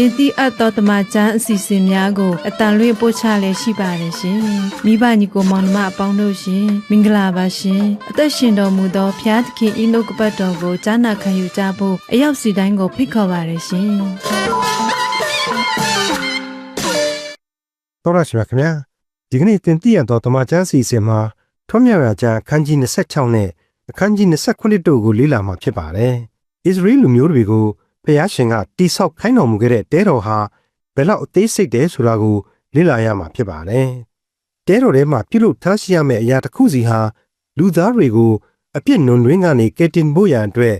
တင်တိအပ်သောတမချန်းအစီအစဉ်များကိုအတန်လွင့်ပို့ချလည်းရှိပါတယ်ရှင်။မိဘညီကိုမောင်နှမအပေါင်းတို့ရှင်မင်္ဂလာပါရှင်။အသက်ရှင်တော်မူသောဖျားသခင်ဤနှုတ်ကပတ်တော်ကိုကြားနာခံယူကြဖို့အရောက်စီတိုင်းကိုဖိတ်ခေါ်ပါတယ်ရှင်။တော်ရရှိပါခင်ဗျာဒီကနေ့တင်ပြရတော့တမချန်းစီစဉ်မှာထွတ်မြောက်ရာကျမ်းအခန်းကြီး26နဲ့အခန်းကြီး29တို့ကိုလေ့လာမှာဖြစ်ပါတယ်။ဣသရေလလူမျိုးတွေကို ဖျားရှင်ကတိဆောက်ခိုင်းတော်မူခဲ့တဲ့တဲတော်ဟာဘယ်လောက်အသေးစိတ်တယ်ဆိုတာကိုလေ့လာရမှာဖြစ်ပါတယ်။တဲတော်ထဲမှာပြုလုပ်ထားရှိရမယ့်အရာတစ်ခုစီဟာလူသားတွေကိုအပြစ်နွန်တွင်းကနေကယ်တင်ဖို့ရန်အတွက်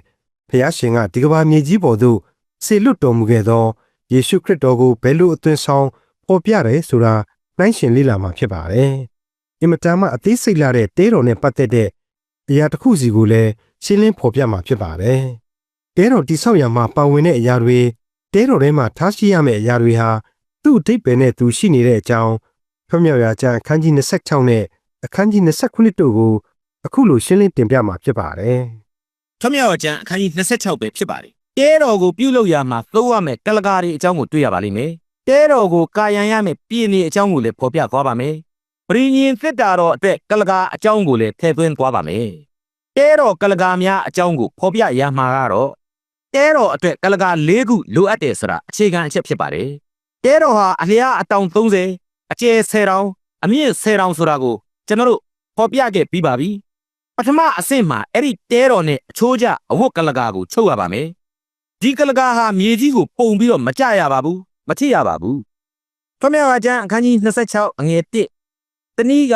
ဖျားရှင်ကဒီကဘာမြေကြီးပေါ်သို့ဆေလွတ်တော်မူခဲ့သောယေရှုခရစ်တော်ကိုဘယ်လိုအသွင်ဆောင်ပေါ်ပြတယ်ဆိုတာနှိုင်းရှင်လေ့လာမှာဖြစ်ပါတယ်။အင်မတန်မှအသေးစိတ်လာတဲ့တဲတော်နဲ့ပတ်သက်တဲ့အရာတစ်ခုစီကိုလည်းရှင်းလင်းဖော်ပြမှာဖြစ်ပါတယ်။ တဲတော်တိဆောက်ရမှာပါဝင်တဲ့အရာတွေတဲတော်ထဲမှာထားရှိရမယ့်အရာတွေဟာသူ့အဓိပ္ပာယ်နဲ့သူရှိနေတဲ့အကြောင်းဖျော်မြောက်ရာကျမ်းအခန်းကြီး26နဲ့အခန်းကြီး29တို့ကိုအခုလိုရှင်းလင်းတင်ပြမှာဖြစ်ပါတယ်။ထွတ်မြောက်အကျမ်းအခန်းကြီး26ပဲဖြစ်ပါတယ်။တဲတော်ကိုပြုလုပ်ရမှာသုံးရမယ်ကလကားတွေအကြောင်းကိုတွေ့ရပါလိမ့်မယ်။တဲတော်ကိုကာယံရမယ်ပြည်နေအကြောင်းကိုလည်းဖော်ပြသွားပါမယ်။ပရိညင်သစ်တာတော်အတွက်ကလကားအကြောင်းကိုလည်းထည့်သွင်းသွားပါမယ်။တဲတော်ကလကားများအကြောင်းကိုဖော်ပြရမှာကတော့ တဲတော်အတွက်ကလကား၄ခုလိုအပ်တယ်ဆိုတာအခြေခံအချက်ဖြစ်ပါတယ်။တဲတော်ဟာအလျားအတောင်30အကျယ်10တောင်အမြင့်10တောင်ဆိုတာကိုကျွန်တော်တို့ဖော်ပြခဲ့ပြီးပါပြီ။ပထမအဆင့်မှာအဲ့ဒီတဲတော်နဲ့အချိုးကျအဝတ်ကလကာကိုချုပ်ရပါမယ်ဒီကလကာဟာမြေကြီးကိုပုံပြီးတော့မကြရပါဘူးမထိရပါဘူးဖမြောက်အကျမ်းအခန်းကြီး26အငယ်1တနည်းက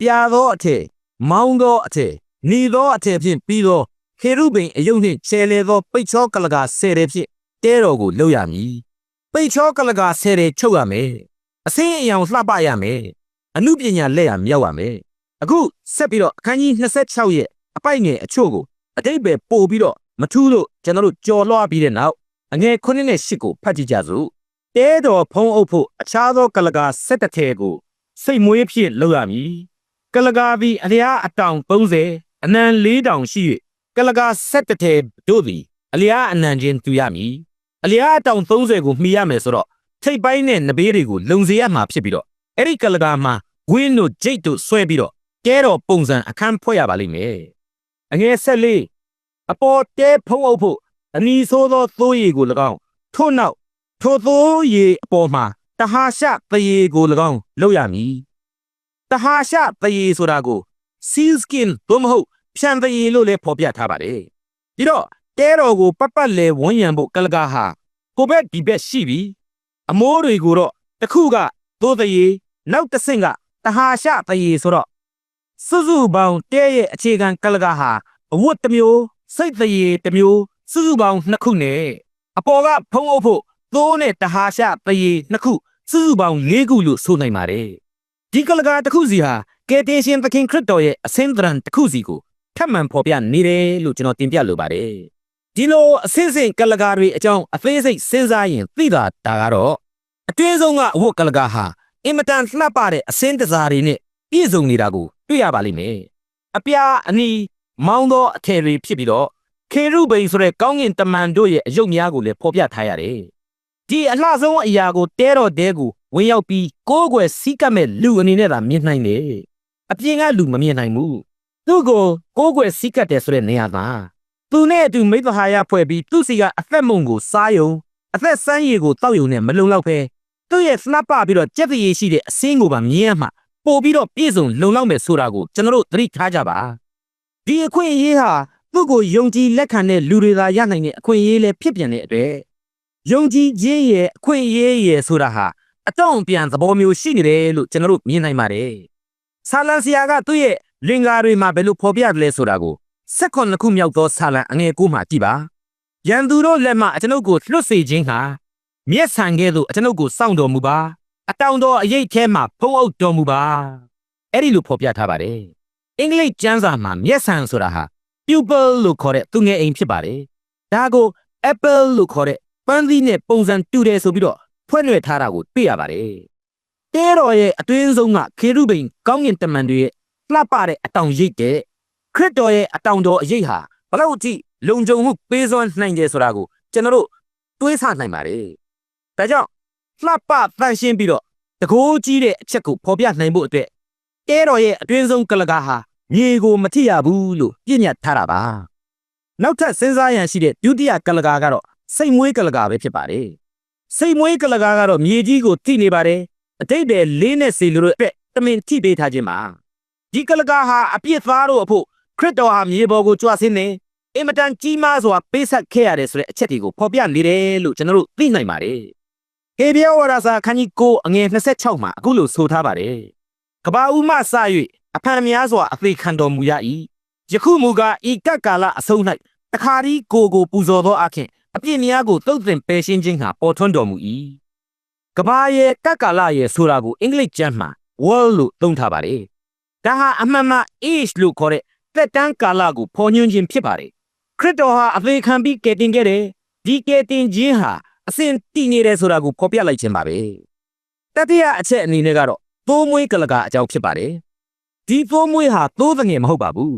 ပြာသောအထည်မောင်းသောအထည်နေသောအထည်ဖြင့်ပြီးသော ခေရုဗိန်အယုတ်နှင့်ချဲလေသောပိတ်ချောကလကာဆယ်ရဖြင့်တဲတော်ကိုလှုပ်ရမည်ပိတ်ချောကလကာဆယ်ရချုပ်ရမယ်အစင်းအယောင်လှပရမယ်အမှုပညာလက်ရမြောက်ရမယ်အခုဆက်ပြီးတော့အခန်းကြီး26ရဲ့အပိုက်ငယ်အချို့ကိုအတိတ်ပဲပို့ပြီးတော့မထူးလို့ကျွန်တော်တို့ကြော်လွှားပြီးတဲ့နောက်အငယ်9နဲ့10ကိုဖတ်ကြည့်ကြစို့တဲတော်ဖုံးအုပ်ဖို့အခြားသောကလကာ7ထဲကိုစိတ်မွေးဖြစ်လုပ်ရမည်ကလကာပြီးအလျားအတောင်30အနံ4တောင်ရှိ၍ ကလကာ7ထဲတို့သည်အလျားအနံချင်းတူရမည်အလျားအတောင်30ကိုမှီရမယ်ဆိုတော့ထိပ်ပိုင်းနဲ့နဘေးတွေကိုလုံစေရမှာဖြစ်ပြီးတော့အဲ့ဒီကလကာမှာဝင်းတို့ဂျိတ်တို့ဆွဲပြီးတော့ကဲတော်ပုံစံအခန်းဖွဲ့ရပါလိမ့်မယ်။အငယ်ဆက်လေးအပေါ်တဲဖုံးအုပ်ဖို့အနီဆိုးသောသိုးရည်ကို၎င်းထို့နောက်ထိုသိုးရည်အပေါ်မှာတဟာရှတရေကို၎င်းလုပ်ရမည်။တဟာရှတရေဆိုတာကို seal skin သို့မဟုတ် ဖြန်တရေလို့လည်းဖော်ပြထားပါတယ်။ဒီတော့တဲတော်ကိုပတ်ပတ်လဲဝန်းရံဖို့ကလကားဟာကိုဘက်ဒီဘက်ရှိပြီ။အမိုးတွေကိုတော့တစ်ခုကသိုးတရေနောက်တစ်ဆင့်ကတဟာရှတရေဆိုတော့စုစုပေါင်းတဲရဲ့အခြေခံကလကဟာအဝတ်တစ်မျိုးစိတ်သေးတစ်မျိုးစုစုပေါင်းနှစ်ခုနဲ့အပေါ်ကဖုံးအုပ်ဖို့သိုးနဲ့တဟာရှသေးနှစ်ခုစုစုပေါင်း၄ခုလို့ဆိုနိုင်ပါတယ်ဒီကလကတစ်ခုစီဟာကယ်တင်ရှင်သခင်ခရစ်တော်ရဲ့အစင်းသဏ္ဍာန်တစ်ခုစီကို ထပ်မံဖော်ပြနေတယ်လို့ကျွန်တော်တင်ပြလိုပါတယ်ဒီလိုအစင်းစင်ကလကတွေအကြောင်းအသေးစိတ်စဉ်းစားရင်သိတာဒါကတော့အတွင်းဆုံးကအဝတ်ကလကဟာအင်မတန်လှပတဲ့အစင်းတစားတွေနဲ့ပြည့်စုံနေတာကိုတွေ့ရပါလိမ့်မယ်။အပြားအနီမောင်းသောအထည်တွေဖြစ်ပြီးတော့ခေရုဘိန်ဆိုတဲ့ကောင်းကင်တမန်တို့ရဲ့အယုတ်များကိုလည်းဖော်ပြထားရတယ်။ဒီအလှဆုံးအရာကိုတဲတော်တဲကိုဝင်ရောက်ပြီးကိုးကွယ်စီးကပ်မဲ့လူအနေနဲ့သာမြင်နိုင်တယ်။အပြင်ကလူမမြင်နိုင်ဘူး။ သူ့ကိုကိုးကွယ်စီးကပ်တယ်ဆိုတဲ့နေရာသာသူနဲ့အတူမိသဟာယဖွဲ့ပြီးသူ့စီကအသက်မုံကိုစားယုံအသက်ဆန်းရည်ကိုတောက်ယုံနဲ့မလုံလောက်ပဲသူ့ရဲ့စနပ်ပပြီးတော့ကြက်တရေရှိတဲ့အစင်းကိုပါမြင်ရမှာပို့ပြီးတော့ပြည့်စုံလုံလောက်မယ်ဆိုတာကိုကျွန်တော်တို့သတိထားကြပါဒီအခွင့်အရေးဟာသူ့ကိုယုံကြည်လက်ခံတဲ့လူတွေသာရနိုင်တဲ့အခွင့်အရေးလည်းဖြစ်ပြန်တဲ့အတွက်ယုံကြည်ခြင်းရဲ့အခွင့်အရေးရဲ့ဆိုတာဟာအတောင့်ပြန်သဘောမျိုးရှိနေတယ်လို့ကျွန်တော်တို့မြင်နိုင်ပါတယ်ဆာလန်ဆီယာကသူ့ရဲ့ လင်္ကာတွေမှာဘယ်လိုဖော်ပြတယ်လဲဆိုတာကို၁၈ခုမြောက်သောဆာလန်အငယ်ကိုမှကြည့်ပါရန်သူတို့လက်မှအကျွန်ုပ်ကိုလွတ်စေခြင်းဟာမျက်ဆန်ကဲ့သို့အကျွန်ုပ်ကိုစောင့်တော်မူပါအတောင်တော်အရေးထဲမှာဖုံးအုပ်တော်မူပါအဲ့ဒီလိုဖော်ပြထားပါတယ်အင်္ဂလိပ်ကျမ်းစာမှာမျက်ဆန်ဆိုတာဟာ pupil လို့ခေါ်တဲ့သူငယ်အိမ်ဖြစ်ပါတယ်ဒါကို apple လို့ခေါ်တဲ့ပန်းသီးနဲ့ပုံစံတူတယ်ဆိုပြီးတော့ဖွဲ့လွှဲထားတာကိုတွေ့ရပါတယ်တဲတော်ရဲ့အတွင်းဆုံးကခေရုဘိန်ကောင်းကင်တမန်တွေရဲ့ လှပတဲ့အတောင်ရိပ်တဲ့ခရစ်တော်ရဲ့အတောင်တော်အရေးဟာဘလောက်အထိလုံခြုံမှုပေးစွမ်းနိုင်တယ်ဆိုတာကိုကျွန်တော်တို့တွေးဆနိုင်ပါတယ်ဒါကြောင့်လှပတန်ရှင်းပြီးတော့တကိုးကြီးတဲ့အချက်ကိုဖော်ပြနိုင်ဖို့အတွက်တဲတော်ရဲ့အတွင်းဆုံးကလကားဟာမြေကိုမထိရဘူးလို့ပြညတ်ထားတာပါနောက်ထပ်စဉ်းစားရန်ရှိတဲ့ဒုတိယကလကားကတော့စိတ်မွေးကလကားပဲဖြစ်ပါတယ်စိတ်မွေးကလကားကတော့မြေကြီးကိုထိနေပါတယ်အတိတ်ပဲလေးနဲ့စီလို့အတွက်တမင်ထိပေးထားခြင်းပါ ဒီကလကားဟာအပြစ်သားတို့အဖို့ခရစ်တော်ဟာမြေပေါ်ကိုကြွဆင်းနေအင်မတန်ကြီးမားစွာပေးဆက်ခဲ့ရတယ်ဆိုတဲ့အချက်တွေကိုဖော်ပြနေတယ်လို့ကျွန်တော်တို့သိနိုင်ပါတယ်ဟေဘရဲဝါဒစာခန်းကြီး9အငယ်26မှာအခုလိုဆိုထားပါတယ်ကဘာဦးမစ၍အဖန်များစွာအသေးခံတော်မူရ၏ယခုမူကားဤကပ်ကာလအဆုံး၌တခါဒီကိုကိုပူဇော်သောအခင်အပြစ်များကိုတုတ်တင်ပယ်ရှင်းခြင်းဟာပေါ်ထွန်းတော်မူ၏ကဘာရဲ့ကပ်ကာလရဲ့ဆိုတာကိုအင်္ဂလိပ်ကျမ်းမှာ world လို့သုံးထားပါတယ် ဒါဟာအမှန်မှ age လို့ခေါ်တဲ့သက်တမ်းကာလကိုဖော်ညွှန်းခြင်းဖြစ်ပါတယ်ခရစ်တော်ဟာအသေးခံပြီးကယ်တင်ခဲ့တယ်ဒီကယ်တင်ခြင်းဟာအစဉ်တည်နေတယ်ဆိုတာကိုဖော်ပြလိုက်ခြင်းပါပဲတတိယအချက်အနေနဲ့ကတော့သိုးမွေးကလကအကြောင်းဖြစ်ပါတယ်ဒီသိုးမွေးဟာသိုးသငယ်မဟုတ်ပါဘူး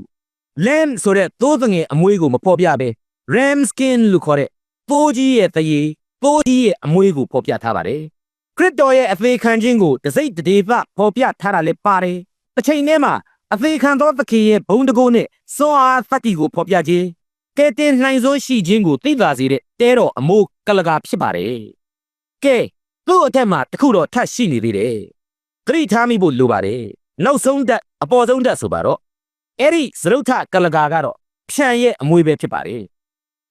lamb ဆိုတဲ့သိုးသငယ်အမွေးကိုမဖော်ပြဘဲ ram skin လို့ခေါ်တဲ့သိုးကြီးရဲ့သရေသိုးကြီးရဲ့အမွေးကိုဖော်ပြထားပါတယ်ခရစ်တော်ရဲ့အသေးခံခြင်းကိုတစိမ့်တဒေသဖော်ပြထားတာလည်းပါတယ် တစ်ချိန်တည်းမှာအသေးခံသောသခင်ရဲ့ဘုံတကိုးနဲ့စွမ်းအားသတ္တိကိုဖော်ပြခြင်းကဲတင်နှိုင်စွန်းရှိခြင်းကိုသိသာစေတဲ့တဲတော်အမိုးကလကာဖြစ်ပါတယ်ကဲသူ့အထက်မှာတခုတော့ထပ်ရှိနေသေးတယ်သတိထားမိဖို့လိုပါတယ်နောက်ဆုံးဓာတ်အပေါ်ဆုံးဓာတ်ဆိုပါတော့အဲ့ဒီသရုတ်ထကလကာကတော့ဖြန်ရဲ့အမွေပဲဖြစ်ပါတယ်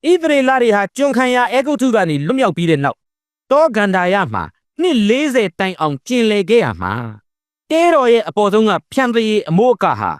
ဣသရေလတွေဟာကျွန်ခံရအေဂုတ်ထုကနေလွတ်မြောက်ပြီးတဲ့နောက်တောဂန္ဓာယမှာနှစ်40တိုင်အောင်ကျင်လည်ခဲ့ရမှာ တဲတော်ရဲ့အပေါ်ဆုံးကဖြန့်သေးအမိုးအကာဟာ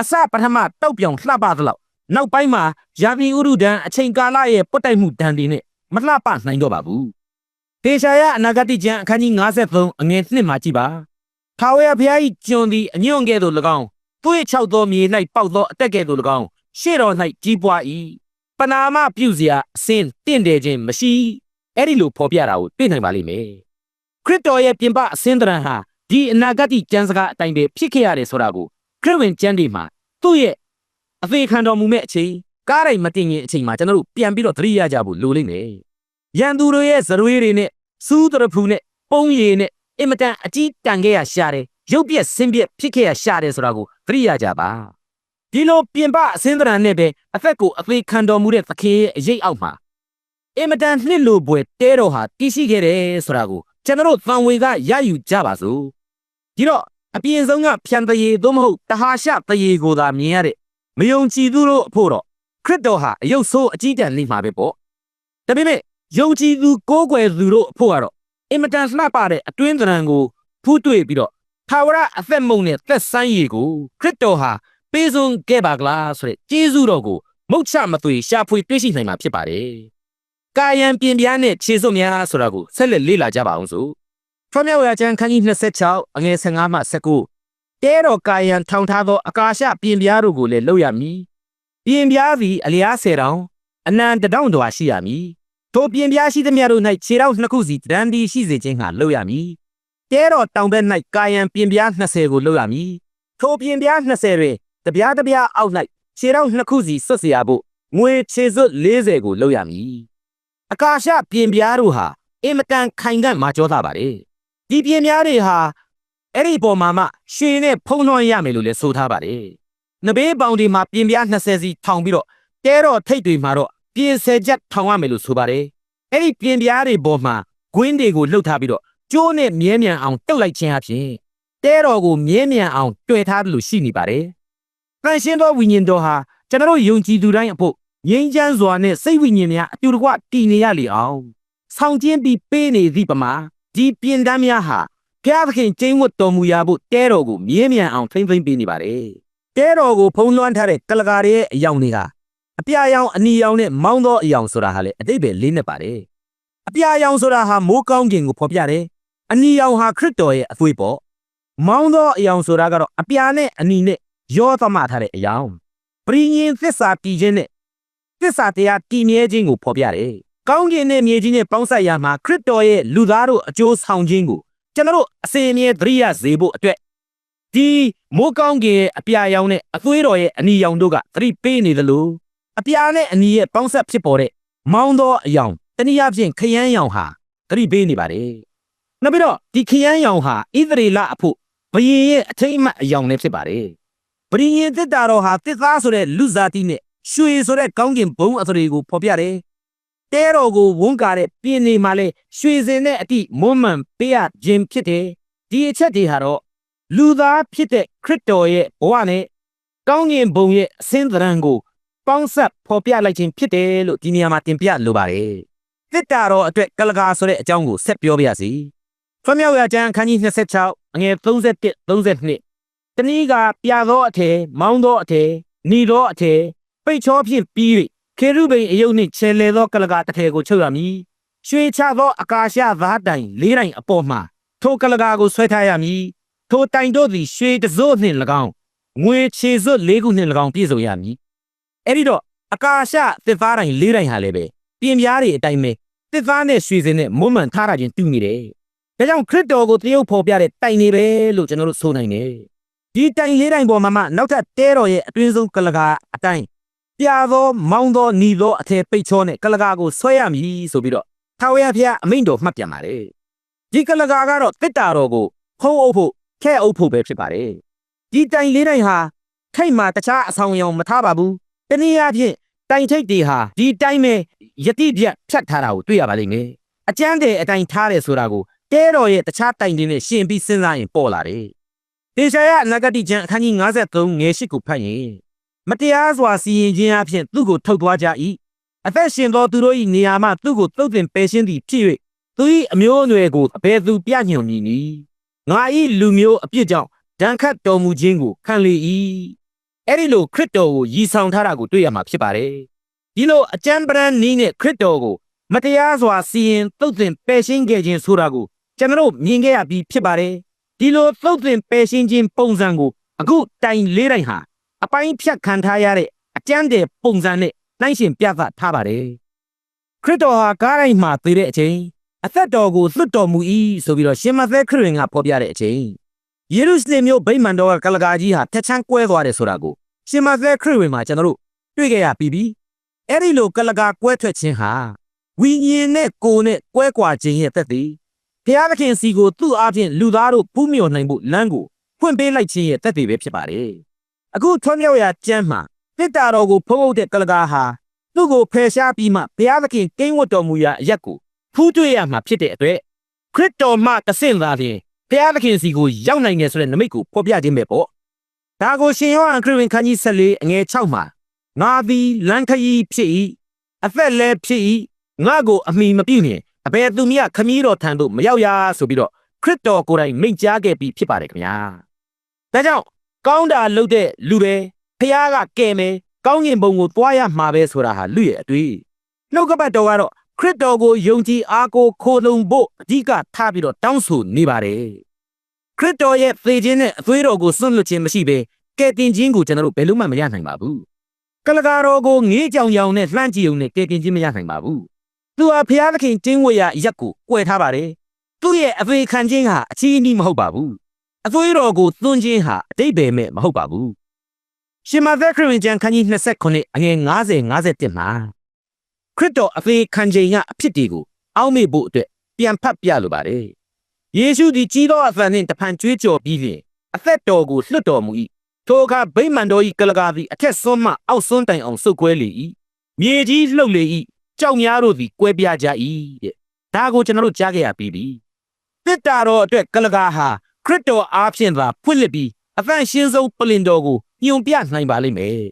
အစပထမတောက်ပြောင်လှပသလောက်နောက်ပိုင်းမှာယာပီဥရုဒံအချိန်ကာလရဲ့ပွတ်တိုက်မှုဒဏ်တွေနဲ့မလှပနိုင်တော့ပါဘူး။ဒေရှာယအနာဂတိကျမ်းအခန်းကြီး53အငယ်1မှာကြည့်ပါ။ထာဝရဘုရားဤကျွန်သည်အညွန့်ကဲ့သို့၎င်းသူ့ခြောက်သောမြေ၌ပေါက်သောအတက်ကဲ့သို့၎င်းရှေ့တော်၌ကြီးပွား၏။ပနာမပြုစရာအစင်တင့်တယ်ခြင်းမရှိ။အဲ့ဒီလိုဖော်ပြတာကိုတွေ့နိုင်ပါလိမ့်မယ်။ခရစ်တော်ရဲ့ပြင်ပအစင်တရံဟာ ဒီအနာဂတိကျမ်းစကားအတိုင်းပဲဖြစ်ခဲ့ရတယ်ဆိုတာကိုခရစ်ဝင်ကျမ်းတွေမှာသူ့ရဲ့အသေးခံတော်မူမဲ့အချိန်ကားတိုင်းမတင်ရင်အချိန်မှာကျွန်တော်တို့ပြန်ပြီးတော့သတိရကြဖို့လိုလိမ့်မယ်ရန်သူတို့ရဲ့ဇရွေးတွေနဲ့စူးတရဖူနဲ့ပုံရည်နဲ့အင်မတန်အကြီးတန်ခဲ့ရရှာတယ်ရုပ်ပြက်ဆင်းပြက်ဖြစ်ခဲ့ရရှာတယ်ဆိုတာကိုသတိရကြပါဒီလိုပြင်ပအစင်းတရံနဲ့ပဲအသက်ကိုအသေးခံတော်မူတဲ့သခင်ရဲ့အရေးအောက်မှာအင်မတန်နှစ်လိုပွဲတဲတော်ဟာတည်ရှိခဲ့တယ်ဆိုတာကိုကျွန်တော်တို့သံဝေကရယူကြပါစို့ ဒီတော့အပြင်ဆုံးကဖြန်တရေသို့မဟုတ်တဟာရှတရေကိုသာမြင်ရတဲ့မယုံကြည်သူတို့အဖို့တော့ခရစ်တော်ဟာအယုတ်ဆိုးအကြီးတန်းလိမ့်မှာပဲပေါ့ဒါပေမဲ့ယုံကြည်သူကိုးကွယ်သူတို့အဖို့ကတော့အင်မတန်လှပတဲ့အတွင်းသဏ္ဍာန်ကိုဖူးတွေ့ပြီးတော့ထာဝရအသက်မုံနဲ့သက်ဆိုင်ရည်ကိုခရစ်တော်ဟာပေးစွန်ခဲ့ပါကလားဆိုတဲ့ကျေးဇူးတော်ကိုမုတ်ချမသွေရှာဖွေတွေ့ရှိနိုင်မှာဖြစ်ပါတယ်။ကာယံပြင်ပြားနဲ့ခြေစွပ်များဆိုတာကိုဆက်လက်လေ့လာကြပါအောင်စို့။ ဖျော်မြောက်ရာကျမ်းခန်းကြီး26အငယ်15မှ19တဲတော်ကာယံထောင်ထားသောအကာရှပြင်ပြားတို့ကိုလည်းလုပ်ရမည်။ပြင်ပြားသည်အလျားဆယ်တောင်အနံတတောင်တော်ရှိရမည်။ထိုပြင်ပြားရှိသမျှတို့၌ခြေထောက်နှစ်ခုစီတန်းဒီရှိစေခြင်းဟာလုပ်ရမည်။တဲတော်တောင်ဘက်၌ကာယံပြင်ပြား20ကိုလုပ်ရမည်။ထိုပြင်ပြား20တွင်တပြားတပြားအောက်၌ခြေထောက်နှစ်ခုစီဆွတ်เสียဖို့ငွေခြေစွပ်40ကိုလုပ်ရမည်။အကာရှပြင်ပြားတို့ဟာအင်မတန်ခိုင်ခံ့မာကြောသားပါတယ်။ ဒီပြင်ပြားတွေဟာအဲ့ဒီပေါ်မှာမှရွှေနဲ့ဖုံးလွှမ်းရမယ်လို့လည်းဆိုထားပါတယ်။နဘေးပေါင်ဒီမှာပြင်ပြား20စီထောင်ပြီးတော့တဲတော်ထိတ်တွေမှာတော့ပြင်ဆယ်ချက်ထောင်ရမယ်လို့ဆိုပါတယ်။အဲ့ဒီပြင်ပြားတွေပေါ်မှာဂွင်းတွေကိုလှုပ်ထားပြီးတော့ကျိုးနဲ့မြဲမြံအောင်တုတ်လိုက်ခြင်းအပြင်တဲတော်ကိုမြဲမြံအောင်တွေ့ထားတယ်လို့ရှိနေပါတယ်။တန်ရှင်းသောဝိညာဉ်တော်ဟာကျွန်တော်ယုံကြည်သူတိုင်းအဖို့ငြိမ်းချမ်းစွာနဲ့စိတ်ဝိညာဉ်များအတူတကွတည်နေရလေအောင်ဆောင်ကျင်းပြီးပေးနေသည့်ပမာ ဒီပြင်တမ်းများဟာဘုရားသခင်ကျင်းဝတ်တော်မူရာဖို့တဲတော်ကိုမြဲမြံအောင်ထိမ့်သိမ့်ပေးနေပါတယ်။တဲတော်ကိုဖုံးလွှမ်းထားတဲ့ကလကားရဲ့အယောင်တွေဟာအပြာရောင်အနီရောင်နဲ့မောင်းသောအယောင်ဆိုတာဟာလေအတိတ်ပဲလေးနဲ့ပါတယ်။အပြာရောင်ဆိုတာဟာမိုးကောင်းကင်ကိုဖော်ပြတယ်။အနီရောင်ဟာခရစ်တော်ရဲ့အသွေးပေါ့။မောင်းသောအယောင်ဆိုတာကတော့အပြာနဲ့အနီနဲ့ရောသမထားတဲ့အယောင်။ပရိညင်သစ္စာတည်ခြင်းနဲ့သစ္စာတရားတည်မြဲခြင်းကိုဖော်ပြတယ် ကောင်းကင်နဲ့မြေကြီးနဲ့ပေါင်းစပ်ရမှာခရစ်တော်ရဲ့လူသားတို့အကျိုးဆောင်ခြင်းကိုကျွန်တော်တို့အစဉ်အမြဲသတိရစေဖို့အတွက်ဒီမိုးကောင်းကင်ရဲ့အပြာရောင်နဲ့အသွေးတော်ရဲ့အနီရောင်တို့ကသတိပေးနေသလိုအပြာနဲ့အနီရဲ့ပေါင်းစပ်ဖြစ်ပေါ်တဲ့မောင်းသောအယောင်တနည်းအားဖြင့်ခရမ်းရောင်ဟာသတိပေးနေပါတယ်။နောက်ပြီးတော့ဒီခရမ်းရောင်ဟာဣသရေလအဖို့ဘယင်ရဲ့အထိတ်အမှတ်အယောင်လည်းဖြစ်ပါတယ်။ဘယင်သစ်တာတော်ဟာသစ်သားဆိုတဲ့လူစားတိနဲ့ရွှေဆိုတဲ့ကောင်းကင်ဘုံအသရေကိုဖော်ပြတယ်။ တဲတော်ကိုဝန်ကားတဲ့ပြင်းနေမှလဲရွှေစင်နဲ့အတိမွမ်းမံပေးရခြင်းဖြစ်တယ်။ဒီအချက်တွေဟာတော့လူသားဖြစ်တဲ့ခရစ်တော်ရဲ့ဘဝနဲ့ကောင်းကင်ဘုံရဲ့အစင်းသဏ္ဍာန်ကိုပေါင်းစပ်ဖော်ပြလိုက်ခြင်းဖြစ်တယ်လို့ဒီနေရာမှာတင်ပြလိုပါတယ်။တစ်တာတော်အတွက်ကလကာဆိုတဲ့အကြောင်းကိုဆက်ပြောပြရစီ။ဖျောက်ရကျမ်းအခန်းကြီး26အငယ်31 32တနည်းကပြသောအထည်မောင်းသောအထည်နီသောအထည်ပိတ်ချောဖြင့်ပြီး၍ ခေရုဘိန်အယုတ်နှင့်ခြေလေသောကလကာတစ်ထည်ကိုချုပ်ရမည်။ရွှေချသောအကာရှသားတိုင်လေးတိုင်အပေါ်မှထိုကလကာကိုဆွဲထားရမည်။ထိုတိုင်တို့သည်ရွှေတစိုးနှင့်၎င်းငွေခြေစွပ်လေးခုနှင့်၎င်းပြည့်စုံရမည်။အဲ့ဒီတော့အကာရှသစ်သားတိုင်လေးတိုင်ဟာလည်းပဲပြင်ပြားတွေအတိုင်းပဲသစ်သားနဲ့ရွှေစင်နဲ့မွမ်းမံထားတာချင်းတူနေတယ်။ဒါကြောင့်ခရစ်တော်ကိုတရုပ်ဖော်ပြတဲ့တိုင်နေပဲလို့ကျွန်တော်တို့ဆိုနိုင်တယ်။ဒီတိုင်လေးတိုင်ပေါ်မှာမှနောက်ထပ်တဲတော်ရဲ့အတွင်းဆုံးကလကာအတိုင်း ပြာသောမောင်းသောနီသောအထည်ပိတ်ချောနဲ့ကလကာကိုဆွဲရမည်ဆိုပြီးတော့ထာဝရဘုရားအမိန့်တော်မှတ်ပြန်ပါတယ်။ဒီကလကာကတော့တစ်တာတော်ကိုဖုံးအုပ်ဖို့ခဲအုပ်ဖို့ပဲဖြစ်ပါတယ်။ဒီတိုင်လေးတိုင်ဟာထိတ်မှာတခြားအဆောင်အယောင်မထားပါဘူး။တနည်းအားဖြင့်တိုင်ထိတ်တွေဟာဒီတိုင်းပဲယတိပြတ်ဖြတ်ထားတာကိုတွေ့ရပါလိမ့်မယ်။အကျန်းတဲ့အတိုင်းထားတယ်ဆိုတာကိုတဲတော်ရဲ့တခြားတိုင်တွေနဲ့ရှင်ပြီးစဉ်းစားရင်ပေါ်လာတယ်။ဒေရှာယအနာဂတိကျမ်းအခန်းကြီး53ငယ်8ကိုဖတ်ရင် မတရားစွာစီရင်ခြင်းအပြင်သူ့ကိုထုတ်သွားကြ၏။အသက်ရှင်သောသူတို့၏နေရာမှသူ့ကိုသုတ်သင်ပယ်ရှင်းသည်ဖြစ်၍သူ၏အမျိုးအနွယ်ကိုအဘယ်သူပြညွန်မည်နည်း။ငါ၏လူမျိုးအပြစ်ကြောင့်ဒဏ်ခတ်တော်မူခြင်းကိုခံလေ၏။အဲ့ဒီလိုခရစ်တော်ကိုရည်ဆောင်ထားတာကိုတွေ့ရမှာဖြစ်ပါတယ်။ဒီလိုအကျမ်းပရန်နီးနဲ့ခရစ်တော်ကိုမတရားစွာစီရင်သုတ်သင်ပယ်ရှင်းခဲ့ခြင်းဆိုတာကိုကျွန်တော်တို့မြင်ခဲ့ရပြီးဖြစ်ပါတယ်။ဒီလိုသုတ်သင်ပယ်ရှင်းခြင်းပုံစံကိုအခုတိုင်လေးတိုင်းဟာ အပိုင်းဖြတ်ခံထားရတဲ့အကျမ်းတဲ့ပုံစံနဲ့နှိုင်းရှင်ပြသထားပါတယ်။ခရစ်တော်ဟာကားတိုင်းမှာသေတဲ့အချိန်အသက်တော်ကိုလွတ်တော်မူ၏ဆိုပြီးတော့ရှင်မသက်ခရစ်ဝင်ကဖော်ပြတဲ့အချိန်ယေရုရှလင်မြို့ဗိမာန်တော်ကကလကာကြီးဟာထက်ချမ်းကွဲသွားတယ်ဆိုတာကိုရှင်မသက်ခရစ်ဝင်မှာကျွန်တော်တို့တွေ့ခဲ့ရပြီးပြီ။အဲ့ဒီလိုကလကာကွဲထွက်ခြင်းဟာဝိညာဉ်နဲ့ကိုယ်နဲ့ကွဲကွာခြင်းရဲ့သက်သေဘုရားသခင်စီကိုသူ့အားဖြင့်လူသားတို့ပူးမြော်နိုင်ဖို့လမ်းကိုဖွင့်ပေးလိုက်ခြင်းရဲ့သက်သေပဲဖြစ်ပါတယ်။ အခုထွန်းမြောက်ရာကျမ်းမှာတစ်တာတော်ကိုဖုံးအုပ်တဲ့ကလကာဟာသူ့ကိုဖယ်ရှားပြီးမှဘုရားသခင်ကိန်းဝတ်တော်မူရာအရက်ကိုဖူးတွေ့ရမှာဖြစ်တဲ့အတွက်ခရစ်တော်မှတဆင့်သာလျှင်ဘုရားသခင်စီကိုရောက်နိုင်တယ်ဆိုတဲ့နမိတ်ကိုဖော်ပြခြင်းပဲပေါ့။ဒါကိုရှင်ယောဟန်ခရစ်ဝင်ခန်းကြီး14အငယ်6မှာငါသည်လမ်းခရီးဖြစ်၏အသက်လည်းဖြစ်၏ငါကိုအမိမပြုရင်အဘယ်သူမျှခမည်းတော်ထံသို့မရောက်ရဆိုပြီးတော့ခရစ်တော်ကိုယ်တိုင်မိန့်ကြားခဲ့ပြီးဖြစ်ပါတယ်ခင်ဗျာ။ဒါကြောင့် ကောင်းတာလုပ်တဲ့လူတွေဖះကကဲမယ်ကောင်းကင်ဘုံကိုတွားရမှာပဲဆိုတာဟာလူရဲ့အတွေ့နှုတ်ကပတ်တော်ကတော့ခရစ်တော်ကိုယုံကြည်အားကိုခိုလုံဖို့အဓိကထားပြီးတော့တောင်းဆိုနေပါတယ်ခရစ်တော်ရဲ့သေခြင်းနဲ့အသွေးတော်ကိုစွန့်လွတ်ခြင်းမရှိဘဲကယ်တင်ခြင်းကိုကျွန်တော်တို့ဘယ်လို့မှမရနိုင်ပါဘူးကလကာတော်ကိုငေးကြောင်ကြောင်နဲ့လှမ်းကြည့်ုံနဲ့ကယ်တင်ခြင်းမရနိုင်ပါဘူးသူဟာဖျားသခင်တင်းဝရရက်ကိုကွယ်ထားပါတယ်သူ့ရဲ့အဖေခံခြင်းဟာအချီးအနှီးမဟုတ်ပါဘူး အသွေးတော်ကိုသွန်းခြင်းဟာအတိတ်ပဲမဲ့မဟုတ်ပါဘူးရှင်မသက်ခရစ်ဝင်ကျမ်းခန်းကြီး29အငယ်90 51မှာခရစ်တော်အဖေခံခြင်းကအဖြစ်တွေကိုအောက်မေ့ဖို့အတွက်ပြန်ဖတ်ပြလိုပါတယ်ယေရှုသည်ကြီးသောအသံနှင့်တဖန်ကြွေးကြော်ပြီးလျှင်အသက်တော်ကိုလွှတ်တော်မူ၏ထိုအခါဗိမာန်တော်၏ကလကာသည်အထက်ဆုံးမှအောက်ဆုံးတိုင်အောင်ဆုတ်ကွဲလေ၏မြေကြီးလှုပ်လေ၏ကြောက်များတို့သည်ကွဲပြားကြ၏တဲ့ဒါကိုကျွန်တော်တို့ကြားခဲ့ရပြီးပြီတစ်တာတော်အတွက်ကလကာဟာ ခရစ်တော်အားဖြင့်သာဖွင့်လှစ်ပြီးအဖန်ရှင်းဆုံးပလင်တော်ကိုညွန်ပြနိုင်ပါလိမ့်မယ်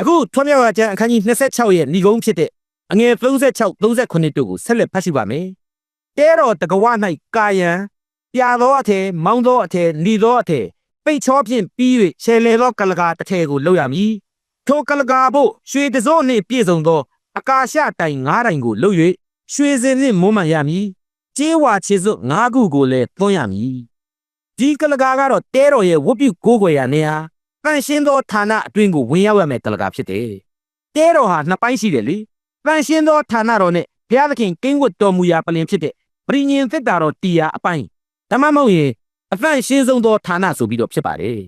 အခုထွန်းမြောက်ကျမ်းအခန်းကြီး26ရဲ့ဏိဂုံးဖြစ်တဲ့အငယ်36 39တို့ကိုဆက်လက်ဖတ်ရှိပါမယ်တဲတော်တကဝ၌ကာယံပြာသောအထည်မောင်းသောအထည်လီသောအထည်ပိတ်ချောဖြင့်ပြီး၍ရှယ်လေသောကလကာတစ်ထည်ကိုလုပ်ရမည်ထိုကလကာဖို့ရွှေတစိုးနှင့်ပြည့်စုံသောအကာရှတိုင်၅တိုင်ကိုလုပ်၍ရွှေစင်နှင့်မွမ်းမံရမည်ကျေးဝါခြေစွပ်၅ခုကိုလည်းသွန်းရမည် ဒီကလကာကတော့တဲတော်ရဲ့ဝတ်ပြုကိုးကွယ်ရာနေရာတန်ရှင်းသောဌာနအတွင်းကိုဝင်ရောက်ရမယ့်ကလကာဖြစ်တယ်တဲတော်ဟာနှစ်ပိုင်းရှိတယ်လေတန်ရှင်းသောဌာနတော်နဲ့ဘုရားသခင်ကင်းဝတ်တော်မူရာပလင်ဖြစ်တဲ့ပရိညင်သက်တာတော်တီယာအပိုင်းဒါမှမဟုတ်ရင်အသန့်ရှင်းဆုံးသောဌာနဆိုပြီးတော့ဖြစ်ပါတယ်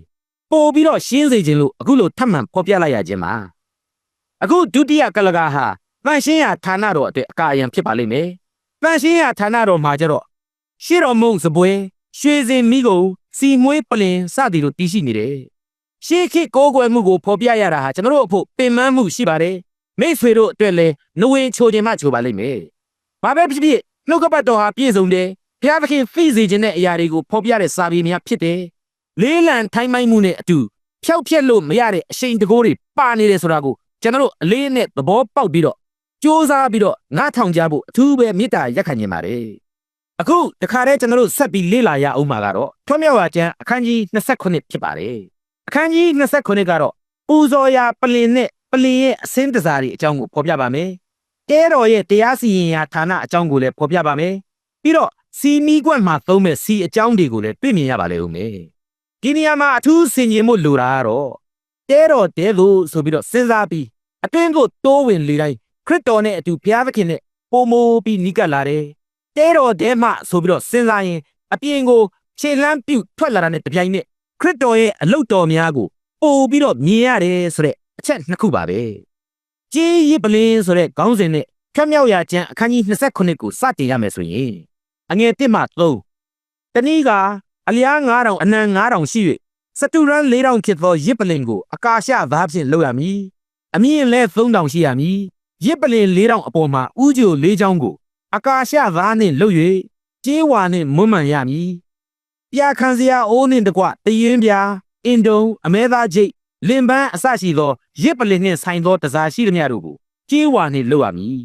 ပို့ပြီးတော့ရှင်းစေခြင်းလို့အခုလိုထပ်မံဖော်ပြလိုက်ရခြင်းပါအခုဒုတိယကလကားဟာတန်ရှင်းရာဌာနတော်အတွက်အကာအယံဖြစ်ပါလိမ့်မယ်တန်ရှင်းရာဌာနတော်မှာကျတော့ရှေ့တော်မုံစပွဲ ရွှေစင်မိကုန်စီမွေးပလင်စသည်တို့တည်ရှိနေတယ်ရှေးခေတ်ကိုးကွယ်မှုကိုဖော်ပြရတာဟာကျွန်တော်တို့အဖို့ပင်ပန်းမှုရှိပါတယ်မိတ်ဆွေတို့အတွက်လည်းနှဝင်ချိုခြင်းမှချိုပါလိမ့်မယ်ဘာပဲဖြစ်ဖြစ်နှုတ်ကပတ်တော်ဟာပြည့်စုံတယ်ဘုရားသခင်ဖိစေခြင်းတဲ့အရာတွေကိုဖော်ပြတဲ့စာပေများဖြစ်တယ်လေးလံထိုင်းမိုင်းမှုနဲ့အတူဖျောက်ဖျက်လို့မရတဲ့အရှိန်တကိုးတွေပါနေတယ်ဆိုတာကိုကျွန်တော်တို့အလေးနဲ့သဘောပေါက်ပြီးတော့စ조사ပြီးတော့ငါထောင်ကြဖို့အထူးပဲမေတ္တာရက်ခံနေပါတယ် အခုတခါတည်းကျွန်တော်တို့ဆက်ပြီးလေ့လာရအောင်မှာကတော့ထွတ်မြောက်ဝါကျမ်းအခန်းကြီး29ဖြစ်ပါတယ်အခန်းကြီး29ကတော့ပူဇော်ရာပလင်နဲ့ပလင်ရဲ့အစင်းတစားတွေအကြောင်းကိုဖော်ပြပါမယ်တဲတော်ရဲ့တရားစီရင်ရာဌာနအကြောင်းကိုလည်းဖော်ပြပါမယ်ပြီးတော့စီမီကွက်မှာသုံးမဲ့စီအကြောင်းတွေကိုလည်းတွေ့မြင်ရပါလေဦးမယ်ဒီနေရာမှာအထူးဆင်ခြင်မှုလိုတာကတော့တဲတော်တဲလို့ဆိုပြီးတော့စဉ်းစားပြီးအတွင်းကိုတိုးဝင်လေတိုင်းခရစ်တော်နဲ့အတူဘုရားသခင်နဲ့ပိုမိုပြီးနီးကပ်လာတယ် တဲတော်တဲမှဆိုပြီးတော့စဉ်းစားရင်အပြင်ကိုခြေလမ်းပြုတ်ထွက်လာတာနဲ့တပြိုင်နက်ခရစ်တော်ရဲ့အလုတ်တော်များကိုပို့ပြီးတော့မြင်ရတယ်ဆိုတဲ့အချက်နှစ်ခုပါပဲကြေးရစ်ပလင်းဆိုတဲ့ခေါင်းစဉ်နဲ့ခက်မြောက်ရာကျမ်းအခန်းကြီး29ကိုစတင်ရမယ်ဆိုရင်အငယ်1မှ3တနည်းကအလျား9000အနံ9000ရှိ၍စတူရန်4000ဖြစ်သောရစ်ပလင်ကိုအကာရှသားဖြင့်လုပ်ရမည်အမြင့်လဲ3000ရှိရမည်ရစ်ပလင်4000အပေါ်မှာဥကြို၄ချောင်းကို အကာရှသားနှင့်လုပ်၍ကြေးဝါနှင့်မွမ်းမံရမည်ပြာခံစရာအိုးနှင့်တကွတည်င်းပြာအင်တုံအမဲသားချိတ်လင်ပန်းအစရှိသောရစ်ပလင်နှင့်ဆိုင်သောတစားရှိသမျှတို့ကိုကြေးဝါနှင့်လုပ်ရမည်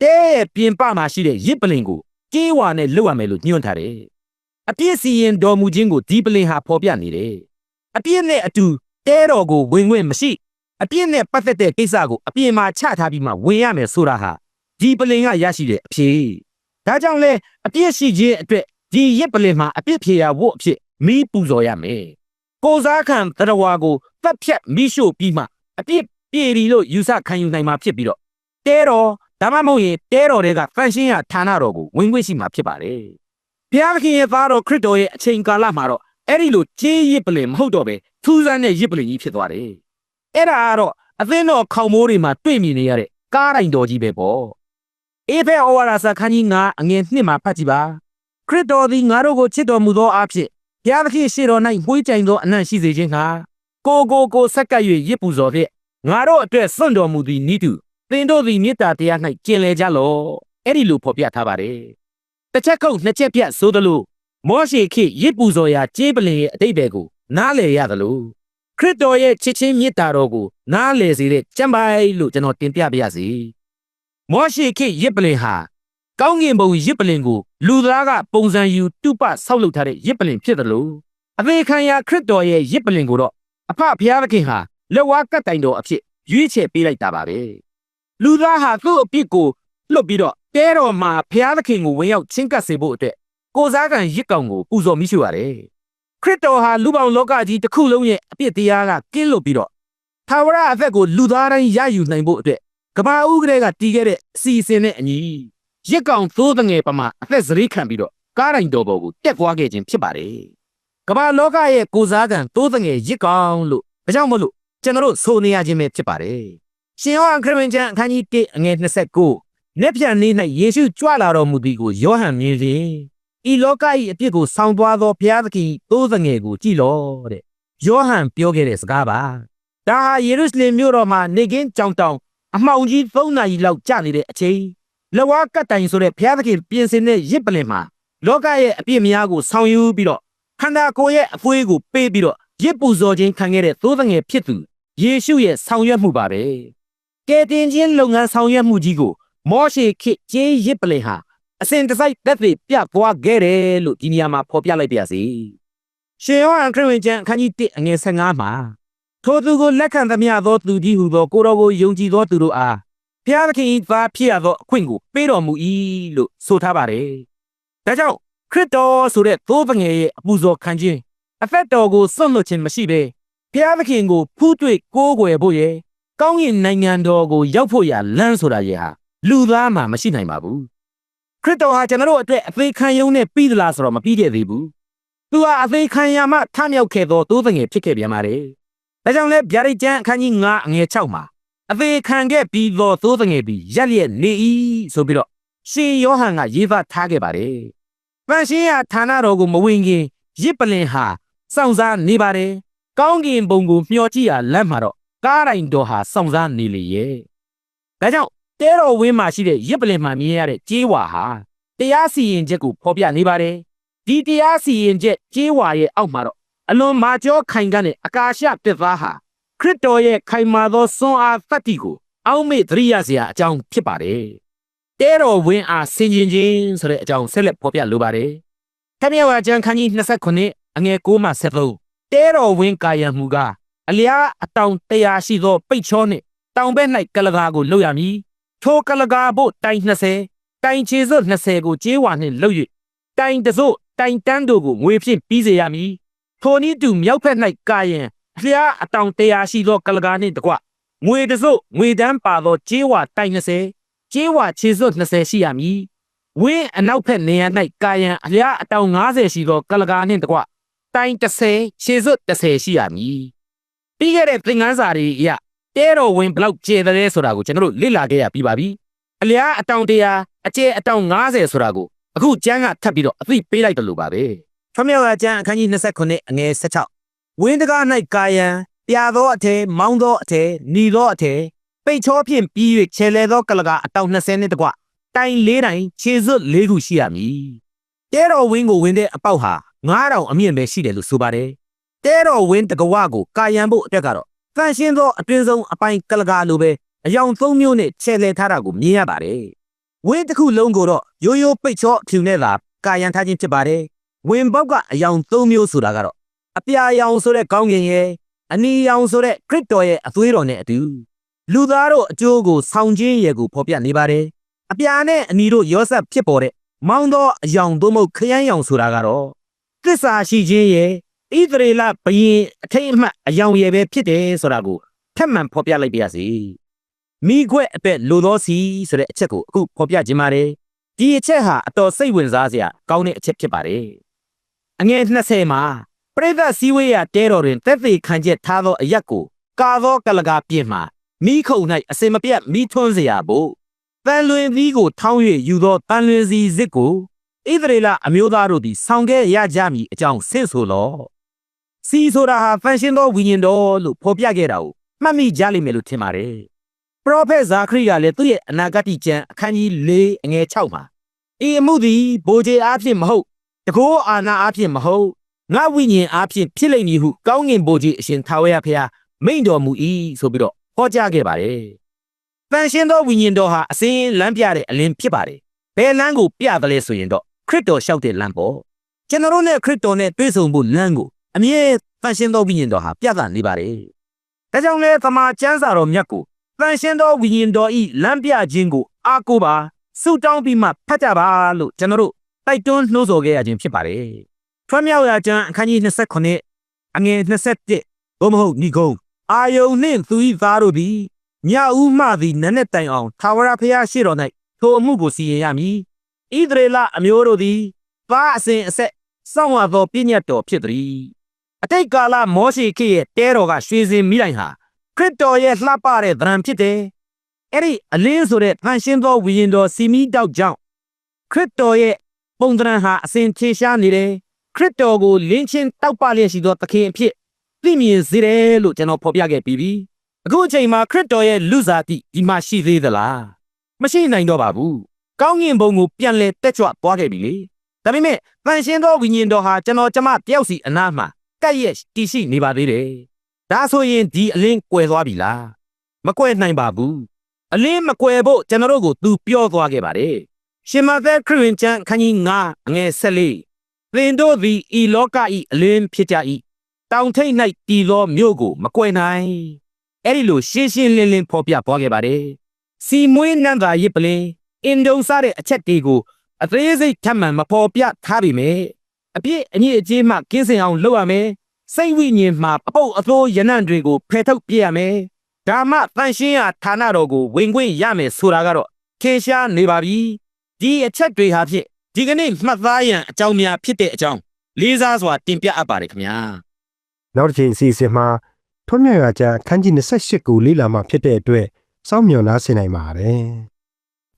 တဲရဲ့ပြင်ပမှာရှိတဲ့ရစ်ပလင်ကိုကြေးဝါနဲ့လုပ်ရမယ်လို့ညွှန်ထားတယ်အပြည့်စီရင်တော်မူခြင်းကိုဒီပလင်ဟာဖော်ပြနေတယ်အပြည့်နဲ့အတူတဲတော်ကိုဝင်ခွင့်မရှိအပြည့်နဲ့ပတ်သက်တဲ့ကိစ္စကိုအပြင်မှာချထားပြီးမှဝင်ရမယ်ဆိုတာဟာ ဒီပလင်ကရရှိတဲ့အဖြေဒါကြောင့်လဲအပြည့်ရှိခြင်းအတွက်ဒီရစ်ပလင်မှာအပြည့်ဖြေရဖို့အဖြစ်မီးပူဇော်ရမယ်ကိုစားခံတရဝါကိုတပ်ဖြတ်မိရှို့ပြီးမှအပြည့်ပြေရီလို့ယူဆခံယူနိုင်မှာဖြစ်ပြီးတော့တဲတော်ဒါမှမဟုတ်ရင်တဲတော်တွေကဖန်ရှင်းရဌာနတော်ကိုဝင်ခွင့်ရှိမှာဖြစ်ပါတယ်ဘုရားသခင်ရဲ့သားတော်ခရစ်တော်ရဲ့အချိန်ကာလမှာတော့အဲ့ဒီလိုကြေးရစ်ပလင်မဟုတ်တော့ပဲထူးဆန်းတဲ့ရစ်ပလင်ကြီးဖြစ်သွားတယ်အဲ့ဒါကတော့အသင်းတော်ခေါင်မိုးတွေမှာတွေ့မြင်နေရတဲ့ကားတိုင်တော်ကြီးပဲပေါ့ အေဖဲဩဝါဒစာခန်းကြီး9အငယ်1မှာဖတ်ကြည့်ပါခရစ်တော်သည်ငါတို့ကိုချစ်တော်မူသောအဖြစ်ဘုရားသခင်ရှေ့တော်၌မွှေးကြိမ်သောအနံ့ရှိစေခြင်းဟာကိုကိုကိုဆက်ကပ်၍ရစ်ပူဇော်ဖြင့်ငါတို့အတွက်စွန့်တော်မူသည်နိတုသင်တို့သည်မေတ္တာတရား၌ကျင်လည်ကြလော့အဲ့ဒီလိုဖော်ပြထားပါတယ်တစ်ချက်ခုတ်နှစ်ချက်ပြတ်ဆိုသလိုမောရှေခေတ်ရစ်ပူဇော်ရာကျေးပလင်ရဲ့အတိတ်ဘယ်ကိုနားလည်ရသလိုခရစ်တော်ရဲ့ချစ်ချင်းမေတ္တာတော်ကိုနားလည်စေတဲ့ကျမ်းပိုင်လို့ကျွန်တော်တင်ပြပါရစေ မောရှေခေတ်ရစ်ပလင်ဟာကောင်းကင်ဘုံရစ်ပလင်ကိုလူသားကပုံစံယူတုပဆောက်လုပ်ထားတဲ့ရစ်ပလင်ဖြစ်တယ်လို့အသေးခံရခရစ်တော်ရဲ့ရစ်ပလင်ကိုတော့အဖဖျားသခင်ဟာလက်ဝါးကတ်တိုင်တော်အဖြစ်ရွေးချယ်ပေးလိုက်တာပါပဲလူသားဟာသူ့အပြစ်ကိုလွတ်ပြီးတော့တဲတော်မှာဖျားသခင်ကိုဝင်ရောက်ချင်းကပ်စေဖို့အတွက်ကိုစားကံရစ်ကောင်ကိုပူဇော်မိရှုရတယ်ခရစ်တော်ဟာလူပေါင်းလောကကြီးတစ်ခုလုံးရဲ့အပြစ်တရားကကင်းလွတ်ပြီးတော့သာဝရအသက်ကိုလူသားတိုင်းရယူနိုင်ဖို့အတွက် ကဘာဦးကလေးကတီးခဲ့တဲ့အစီအစဉ်နဲ့အညီရစ်ကောင်သိုးတငယ်ပမာအသက်စရိခံပြီးတော့ကားတိုင်တော်ပေါ်ကိုတက်သွားခဲ့ခြင်းဖြစ်ပါတယ်ကဘာလောကရဲ့ကိုစားကံသိုးတငယ်ရစ်ကောင်လို့ဒါကြောင့်မလို့ကျွန်တော်တို့ဆိုနေရခြင်းပဲဖြစ်ပါတယ်ရှင်ယောဟန်ခရစ်ဝင်ကျမ်းအခန်းကြီး1အငယ်29လက်ပြန်နေ၌ယေရှုကြွလာတော်မူသည်ကိုယောဟန်မြင်စဉ်ဤလောက၏အပြစ်ကိုဆောင်သွားသောဘုရားသခင်သိုးတငယ်ကိုကြည်လော့တဲ့ယောဟန်ပြောခဲ့တဲ့စကားပါဒါဟာယေရုရှလင်မြို့တော်မှာနေကင်းကြောင်တောင် အမှောင်ကြီး3နာရီလောက်ကြာနေတဲ့အချိန်လဝါကတ်တိုင်ဆိုတဲ့ဘုရားသခင်ပြင်ဆင်တဲ့ရစ်ပလင်မှာလောကရဲ့အပြစ်များကိုဆောင်ယူပြီးတော့ခန္ဓာကိုယ်ရဲ့အဖွေးကိုပေးပြီးတော့ရစ်ပူဇော်ခြင်းခံခဲ့တဲ့သိုးတငယ်ဖြစ်သူယေရှုရဲ့ဆောင်ရွက်မှုပါပဲကယ်တင်ခြင်းလုပ်ငန်းဆောင်ရွက်မှုကြီးကိုမောရှေခေတ်ကျေးရစ်ပလင်ဟာအစဉ်တစိုက်တက်သေးပြသွားခဲ့တယ်လို့ဒီနေရာမှာဖော်ပြလိုက်ပါရစေရှင်ယောဟန်ခရစ်ဝင်ကျမ်းအခန်းကြီး1အငယ်15မှာ ထိုသူကိုလက်ခံသမျှသောသူကြီးဟုသောကိုတော်ကိုယုံကြည်သောသူတို့အားဘုရားသခင်၏သားဖြစ်ရသောအခွင့်ကိုပေးတော်မူ၏လို့ဆိုထားပါတယ်ဒါကြောင့်ခရစ်တော်ဆိုတဲ့သိုးပငယ်ရဲ့အပူဇော်ခံခြင်းအသက်တော်ကိုစွန့်လွတ်ခြင်းမရှိဘဲဘုရားသခင်ကိုဖူးတွေ့ကိုးကွယ်ဖို့ရဲ့ကောင်းကင်နိုင်ငံတော်ကိုရောက်ဖို့ရလမ်းဆိုတာရဲ့ဟာလူသားမှမရှိနိုင်ပါဘူးခရစ်တော်ဟာကျွန်တော်တို့အတွက်အသေးခံယုံနဲ့ပြီးသလားဆိုတော့မပြီးခဲ့သေးဘူးသူဟာအသေးခံရမှထမြောက်ခဲ့သောသိုးသငယ်ဖြစ်ခဲ့ပြန်ပါတယ် ဒါကြောင့်လဲဗျာဒိတ်ကျမ်းအခန်းကြီး9အငယ်6မှာအသေးခံခဲ့ပြီးသောသိုးသငယ်ပြီးရက်လျက်နေ၏ဆိုပြီးတော့ရှင်ယောဟန်ကရေးသားထားခဲ့ပါတယ်ပန်ရှင်ရဌာနတော်ကိုမဝင်ခင်ရစ်ပလင်ဟာစောင့်စားနေပါတယ်ကောင်းကင်ဘုံကိုမျှော်ကြည့်ရလမ်းမှာတော့ကားတိုင်းတော်ဟာစောင့်စားနေလေရဲ့ဒါကြောင့်တဲတော်ဝင်းမှာရှိတဲ့ရစ်ပလင်မှာမြင်ရတဲ့ကြေးဝါဟာတရားစီရင်ချက်ကိုဖော်ပြနေပါတယ်ဒီတရားစီရင်ချက်ကြေးဝါရဲ့အောက်မှာတော့ အလွန်မာကျောခိုင်ကတဲ့အာကာရှတစ်သားဟာခရစ်တော်ရဲ့ခိုင်မာသောစွမ်းအားသတ္တိကိုအောက်မေ့သတိရစရာအကြောင်းဖြစ်ပါတယ်တဲတော်ဝင်းအားဆင်ခြင်ခြင်းဆိုတဲ့အကြောင်းဆက်လက်ဖော်ပြလိုပါတယ်။ထမြောက်ဝါကျမ်းခန်းကြီး29အငယ်6မှ73တဲတော်ဝင်းကာယံမှုကအလျားအတောင်100ရှိသောပိတ်ချောနှင့်တောင်ဘက်၌ကလကာကိုလှုပ်ရမည်။ထိုကလကာဘို့တိုင်20တိုင်ချေစွတ်20ကိုကျေးဝါနှင့်လှုပ်၍တိုင်တစို့တိုင်တန်းတို့ကိုငွေဖြင့်ပြီးစေရမည်။ ထိုနည်းတူမြောက်ဘက်၌ကာယံအလျားအတောင်100ရှိသောကလကာနှင့်တကွငွေတစို့ငွေတန်းပါသောကျေးဝါတိုင်20ကျေးဝါခြေစွတ်20ရှိရမည်ဝင်းအနောက်ဘက်နေရာ၌ကာယံအလျားအတောင်90ရှိသောကလကာနှင့်တကွတိုင်30ခြေစွတ်30ရှိရမည်ပြီးခဲ့တဲ့သင်ခန်းစာတွေအရတဲတော်ဝင်ဘလောက်ကျဲတယ်ဆိုတာကိုကျွန်တော်တို့လေ့လာခဲ့ရပြီးပါပြီအလျားအတောင်100အကျဲအတောင်90ဆိုတာကိုအခုကျမ်းကထပ်ပြီးတော့အသိပေးလိုက်တယ်လို့ပါပဲ ထွမြောက်ကကျမ်းအခန်းကြီး29အငယ်16ဝင်းတကား၌ကာယံပြာသောအထဲမောင်းသောအထဲညီသောအထဲပိတ်ချောဖြင့်ပြီး၍ခြေလဲသောကလကအတောင်20နဲ့တကွတိုင်၄တိုင်ခြေစွပ်၄ခုရှိရမည်တဲတော်ဝင်းကိုဝင်တဲ့အပေါက်ဟာ9000အမြင့်ပဲရှိတယ်လို့ဆိုပါတယ်တဲတော်ဝင်းတကဝကိုကာယံဖို့အတွက်ကတော့တန်ရှင်းသောအတွင်းဆုံးအပိုင်းကလကလိုပဲအယောင်၃မျိုးနဲ့ခြေလဲထားတာကိုမြင်ရပါတယ်ဝင်းတစ်ခုလုံးကိုတော့ရိုးရိုးပိတ်ချောအဖြူနဲ့သာကာယံထားခြင်းဖြစ်ပါတယ် ဝင်းပေါက်ကအယောင်၃မျိုးဆိုတာကတော့အပြာရောင်ဆိုတဲ့ကောင်းကင်ရဲ့အနီရောင်ဆိုတဲ့ခရစ်တော်ရဲ့အသွေးတော်နဲ့အတူလူသားတို့အကျိုးကိုဆောင်ခြင်းရဲ့ကိုဖော်ပြနေပါတယ်။အပြာနဲ့အနီတို့ရောဆက်ဖြစ်ပေါ်တဲ့မောင်းသောအယောင်သို့မဟုတ်ခရမ်းရောင်ဆိုတာကတော့သစ္စာရှိခြင်းရဲ့ဣသရေလဘုရင်အထိတ်အမှတ်အယောင်ရဲ့ပဲဖြစ်တယ်ဆိုတာကိုထပ်မံဖော်ပြလိုက်ပါရစေ။မိခွက်အသက်လိုသောစီဆိုတဲ့အချက်ကိုအခုဖော်ပြခြင်းပါတယ်။ဒီအချက်ဟာအတော်စိတ်ဝင်စားစရာကောင်းတဲ့အချက်ဖြစ်ပါတယ်။ အငယ်20မှာပရိသတ်စည်းဝေးရတဲတော်တွင်သက်သေခံချက်ထားသောအရက်ကိုကာသောကလကာပြင်မှာမိခုံ၌အစင်မပြတ်မိထွန်းเสียဖို့တန်လွင်သီးကိုထောင်း၍ယူသောတန်လွင်စီစစ်ကိုဣသရေလအမျိုးသားတို့သည်ဆောင်ခဲ့ရကြမည်အကြောင်းဆင့်ဆိုလော့စီဆိုတာဟာဖန်ရှင်သောဝိညာဉ်တော်လို့ဖော်ပြခဲ့တာကိုမှတ်မိကြလိမ့်မယ်လို့ထင်ပါတယ်ပရောဖက်ဇာခရိကလည်းသူ့ရဲ့အနာဂတ်ကျမ်းအခန်းကြီး၄အငယ်6မှာဤအမှုသည်ဘိုးကျေအားဖြင့်မဟုတ် တကောအာနာအားဖြင့်မဟုတ်ငါဝိညာဉ်အားဖြင့်ဖြစ်လိမ့်မည်ဟုကောင်းငင်ဘိုးကြီးအရှင်ထာဝရဘုရားမိန့်တော်မူ၏ဆိုပြီးတော့ဟောကြားခဲ့ပါတယ်။တန်ရှင်းသောဝိညာဉ်တော်ဟာအစင်းလမ်းပြတဲ့အလင်းဖြစ်ပါတယ်။ဘယ်လမ်းကိုပြသလဲဆိုရင်တော့ခရစ်တော်လျှောက်တဲ့လမ်းပေါ့။ကျွန်တော်တို့နဲ့ခရစ်တော်နဲ့တွေ့ဆုံဖို့လမ်းကိုအမြဲတန်ရှင်းသောဝိညာဉ်တော်ဟာပြသနေပါတယ်။ဒါကြောင့်လဲသမာကျမ်းစာတော်မြတ်ကိုတန်ရှင်းသောဝိညာဉ်တော်ဤလမ်းပြခြင်းကိုအားကိုးပါဆုတောင်းပြီးမှဖတ်ကြပါလို့ကျွန်တော်တို့ တိုက်တွန်းနှိုးဆော်ခဲ့ရခြင်းဖြစ်ပါတယ်။ထွမ်းမြောက်ရာကျမ်းအခန်းကြီး29အငယ်27ဘုမဟုတ်ညီကုန်းအာယုန်နှင့်သူ၏သားတို့သည်ညဦးမှသည်နက်နက်တိုင်အောင်သာဝရဖျားရှိတော်၌ထိုအမှုကိုစီရင်ရမည်ဣသရေလအမျိုးတို့သည်သားအစဉ်အဆက်စောင့်ရသောပြည့်ညတ်တော်ဖြစ်သည်အတိတ်ကာလမောရှေခေတ်ရဲ့တဲတော်ကရွှေစင်မိတိုင်ဟာခရစ်တော်ရဲ့လှပတဲ့သဏ္ဍာန်ဖြစ်တယ်အဲ့ဒီအလင်းဆိုတဲ့ဖန်ရှင်းသောဝိညာဉ်တော်စီမီတောက်ကြောင့်ခရစ်တော်ရဲ့ ပုံသဏ္ဍာန်ဟာအစဉ်ထင်ရှားနေတယ်ခရစ်တော်ကိုလင်းချင်းတောက်ပလျက်ရှိသောသခင်အဖြစ်သိမြင်စေတယ်လို့ကျွန်တော်ဖော်ပြခဲ့ပြီးပြီအခုအချိန်မှာခရစ်တော်ရဲ့လူစားတိဒီမှာရှိသေးသလားမရှိနိုင်တော့ပါဘူးကောင်းကင်ဘုံကိုပြန်လဲတက်ကြွသွားခဲ့ပြီလေဒါပေမဲ့တန်ရှင်းသောဝိညာဉ်တော်ဟာကျွန်တော်ကျမတယောက်စီအနားမှာကပ်ရဲ့တည်ရှိနေပါသေးတယ်ဒါဆိုရင်ဒီအလင်းကွယ်သွားပြီလားမကွယ်နိုင်ပါဘူးအလင်းမကွယ်ဖို့ကျွန်တော်တို့ကိုသူပြောသွားခဲ့ပါတယ် ရှင်မသက်ခရစ်ဝင်ကျမ်းခန်းကြီး9အငယ်14သင်တို့သည်ဤလောကဤအလင်းဖြစ်ကြ၏တောင်ထိပ်၌တည်သောမြို့ကိုမကွယ်နိုင်အဲ့ဒီလိုရှင်းရှင်းလင်းလင်းဖော်ပြသွားခဲ့ပါတယ်စီမွေးနန်းသာရစ်ပလင်အင်ဒုံစားတဲ့အချက်တွေကိုအသေးစိတ်ထပ်မံမဖော်ပြထားပြီမယ်အပြည့်အညစ်အကြေးမှကင်းစင်အောင်လုပ်ရမယ်စိတ်ဝိညာဉ်မှာအပုတ်အသိုးရနံ့တွေကိုဖယ်ထုတ်ပြရမယ်ဒါမှတန်ရှင်းရဌာနတော်ကိုဝင်ခွင့်ရမယ်ဆိုတာကတော့ထင်ရှားနေပါပြီ ဒီအချက်တွေဟာဖြင့်ဒီကနေ့မှတ်သားရန်အကြောင်းများဖြစ်တဲ့အကြောင်းလေးစားစွာတင်ပြအပ်ပါတယ်ခင်ဗျာနောက်တစ်ချိန်အစီအစဉ်မှာထွန်းမြတ်ရွာကျမ်းအခန်းကြီး28ကိုလေ့လာမှဖြစ်တဲ့အတွက်စောင့်မျှော်နားဆင်နိုင်ပါတယ်